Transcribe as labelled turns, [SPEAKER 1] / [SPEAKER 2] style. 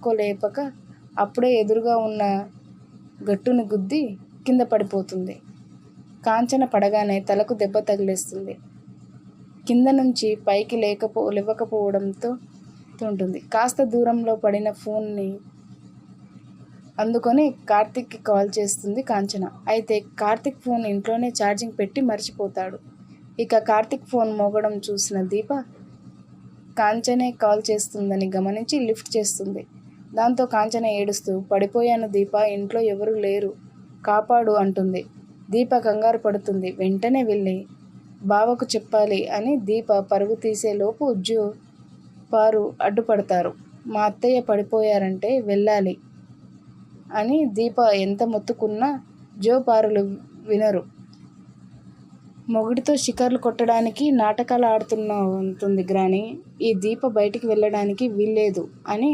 [SPEAKER 1] లేపక అప్పుడే ఎదురుగా ఉన్న గట్టును గుద్ది కింద పడిపోతుంది. కాంచన పడగానే తలకు దెబ్బ తగిలేస్తుంది. కింద నుంచి పైకి లేకపో లేవకపోవడంతో ఉంటుంది. కాస్త దూరంలో పడిన ఫోన్ని అందుకొని కార్తిక్కి కాల్ చేస్తుంది కాంచన. అయితే కార్తిక్ ఫోన్ ఇంట్లోనే ఛార్జింగ్ పెట్టి మర్చిపోతాడు ఇక కార్తిక్ ఫోన్ మోగడం చూసిన దీప కాంచనే కాల్ చేస్తుందని గమనించి లిఫ్ట్ చేస్తుంది. దాంతో కాంచన ఏడుస్తూ పడిపోయాను దీప ఇంట్లో ఎవరూ లేరు కాపాడు అంటుంది. దీప కంగారు పడుతుంది. వెంటనే వెళ్ళి బావకు చెప్పాలి అని దీప పరుగు తీసేలోపు జో, పారు అడ్డుపడతారు. మా అత్తయ్య పడిపోయారంటే వెళ్ళాలి అని దీప ఎంత మొత్తుకున్నా జో, పారులు వినరు. మొగుడితో షికార్లు కొట్టడానికి నాటకాలు ఆడుతున్నట్టుంది గ్రాని. ఈ దీప బయటికి వెళ్ళడానికి వీల్లేదు అని